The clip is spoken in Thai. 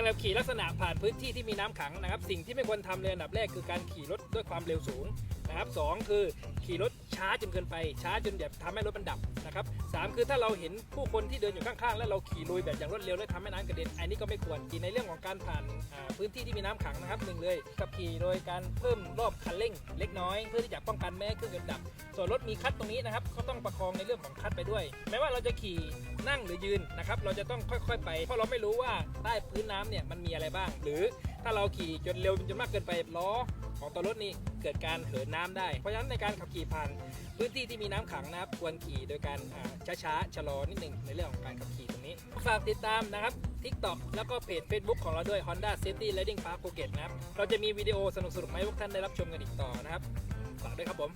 การขี่ลักษณะผ่านพื้นที่ที่มีน้ำขังนะครับ สิ่งที่ไม่ควรทำเลยอันดับแรกคือการขี่รถด้วยความเร็วสูง นะครับสองคือขี่รถช้าจนเกินไป ช้าจนแบบทำให้รถมันดับนะครับสามคือถ้าเราเห็นผู้คนที่เดินอยู่ข้างๆ แล้วเราขี่ลุยแบบอย่างรวดเร็วแล้วทำให้น้ำกระเด็นอันนี้ก็ไม่ควรทีในเรื่องของการผ่านพื้นที่ที่มีน้ำขังนะครับหนึ่งเลยขับขี่โดยการเพิ่มรอบคันเร่งเล็กน้อย เพื่อที่จะป้องกันไม่ให้เครื่องยนต์ดับ ส่วนรถมีคลัตช์ตรงนี้นะครับก็ต้องประคองในเรื่องของคลัตช์ไปด้วย แม้ว่าเราจะขี่นั่งหรือยืนนะครับเราจะต้องค่อยๆ ไป เพราะเราไม่รู้ว่าใต้พื้นน้ำเนี่ยมันมีอะไรบ้าง หรือถ้าเราขี่จนเร็วจนมากเกินไปล้อของตัวรถนี่เกิดการเหินน้ำได้ เพราะฉะนั้นในการขับขี่ผ่านพื้นที่ที่มีน้ำขังนะครับควรขี่โดยการช้าๆชะลอนิดหนึ่งในเรื่องของการขับขี่ตรงนี้ ฝากติดตามนะครับ TikTok แล้วก็เพจ Facebook ของเราด้วย Honda Safety Riding Park Phuket นะครับ เราจะมีวิดีโอสนุกๆมาให้พวกท่านได้รับชมกันอีกต่อนะครับ ฝากด้วยครับผม